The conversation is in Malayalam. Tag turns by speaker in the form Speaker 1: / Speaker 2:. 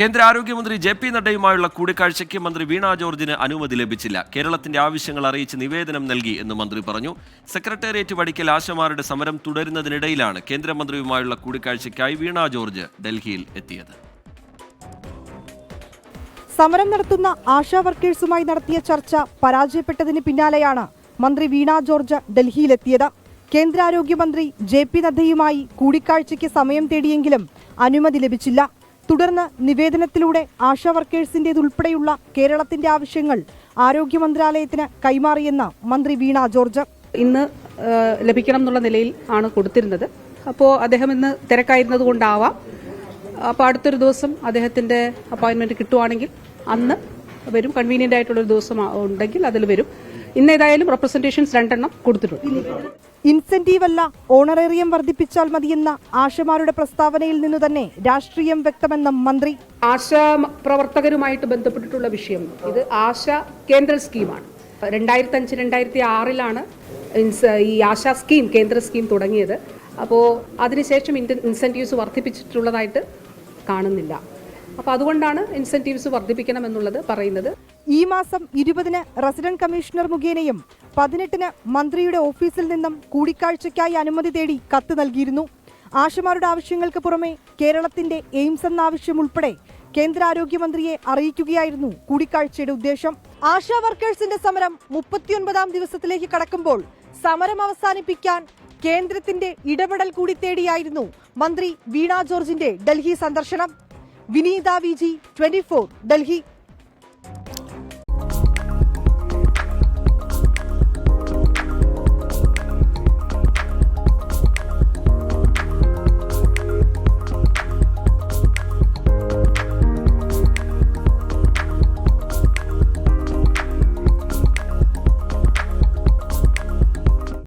Speaker 1: കേന്ദ്ര ആരോഗ്യമന്ത്രി ജെ പി നഡ്ഡയുമായുള്ള കൂടിക്കാഴ്ചയ്ക്ക് മന്ത്രി വീണ ജോർജിന് അനുമതി ലഭിച്ചില്ല. കേരളത്തിന്റെ ആവശ്യങ്ങൾ അറിയിച്ച് നിവേദനം നൽകി എന്ന് മന്ത്രി പറഞ്ഞു. സെക്രട്ടേറിയറ്റ് വടിക്കൽ ആശമാരുടെ സമരം തുടരുന്നതിനിടയിലാണ് കേന്ദ്രമന്ത്രിയുമായുള്ള കൂടിക്കാഴ്ചയ്ക്കായി വീണ ജോർജ് ഡൽഹിയിൽ എത്തിയത്.
Speaker 2: സമരം നടത്തുന്ന ആശാ വർക്കേഴ്സുമായി നടത്തിയ ചർച്ച പരാജയപ്പെട്ടതിന് പിന്നാലെയാണ് മന്ത്രി വീണ ജോർജ് ഡൽഹിയിലെത്തിയത്. കേന്ദ്ര ആരോഗ്യമന്ത്രി ജെ പി നദ്ദയുമായി കൂടിക്കാഴ്ചയ്ക്ക് സമയം തേടിയെങ്കിലും അനുമതി ലഭിച്ചില്ല. തുടർന്ന് നിവേദനത്തിലൂടെ ആശാ വർക്കേഴ്സിന്റേതുൾപ്പെടെയുള്ള കേരളത്തിന്റെ ആവശ്യങ്ങൾ ആരോഗ്യ മന്ത്രാലയത്തിന് കൈമാറിയെന്ന് മന്ത്രി വീണ ജോർജ്.
Speaker 3: ഇന്ന് ലഭിക്കണം എന്നുള്ള നിലയിൽ ആണ് കൊടുത്തിരുന്നത്. അപ്പോൾ അദ്ദേഹം ഇന്ന് തിരക്കായിരുന്നത് കൊണ്ടാവാം. അപ്പോൾ അടുത്തൊരു ദിവസം അദ്ദേഹത്തിന്റെ അപ്പോയിന്റ്മെന്റ് കിട്ടുവാണെങ്കിൽ അന്ന് വരും. കൺവീനിയന്റ് ആയിട്ടുള്ള ഒരു ദിവസം ഉണ്ടെങ്കിൽ അതിൽ വരും. ഇന്ന് ഏതായാലും റെപ്രസെന്റേഷൻസ് രണ്ടെണ്ണം കൊടുത്തിട്ടുണ്ട്.
Speaker 2: ഇൻസെന്റീവ് അല്ല ഓണറേറിയം വർദ്ധിപ്പിച്ചാൽ മതിയെന്ന ആശമാരുടെ പ്രസ്താവനയിൽ നിന്ന് തന്നെ രാഷ്ട്രീയം വ്യക്തമെന്ന മന്ത്രി.
Speaker 3: ആശ പ്രവർത്തകരുമായിട്ട് ബന്ധപ്പെട്ടിട്ടുള്ള വിഷയം. ഇത് ആശ കേന്ദ്ര സ്കീമാണ്. രണ്ടായിരത്തി അഞ്ച് രണ്ടായിരത്തി ആറിലാണ് ഈ ആശാ സ്കീം കേന്ദ്ര സ്കീം തുടങ്ങിയത്. അപ്പോൾ അതിനുശേഷം ഇൻസെന്റീവ്സ് വർദ്ധിപ്പിച്ചിട്ടുള്ളതായിട്ട് കാണുന്നില്ല. അപ്പോൾ അതുകൊണ്ടാണ് ഇൻസെന്റീവ്സ് വർദ്ധിപ്പിക്കണം എന്നുള്ളത് പറയുന്നത്.
Speaker 2: ഈ മാസം ഇരുപതിന് റെസിഡന്റ് കമ്മീഷണർ മുഖേനയും പതിനെട്ടിന് മന്ത്രിയുടെ ഓഫീസിൽ നിന്നും കൂടിക്കാഴ്ചയ്ക്കായി അനുമതി തേടി കത്ത് നൽകിയിരുന്നു. ആശമാരുടെ ആവശ്യങ്ങൾക്ക് പുറമെ കേരളത്തിന്റെ എയിംസ് എന്ന ആവശ്യം ഉൾപ്പെടെ കേന്ദ്ര ആരോഗ്യമന്ത്രിയെ അറിയിക്കുകയായിരുന്നു കൂടിക്കാഴ്ചയുടെ ഉദ്ദേശം. ആശാ വർക്കേഴ്സിന്റെ സമരം മുപ്പത്തിയൊൻപതാം ദിവസത്തിലേക്ക് കടക്കുമ്പോൾ സമരം അവസാനിപ്പിക്കാൻ കേന്ദ്രത്തിന്റെ ഇടപെടൽ കൂടി തേടിയായിരുന്നു മന്ത്രി വീണ ജോർജിന്റെ ഡൽഹി സന്ദർശനം. Vineetha V G twenty Delhi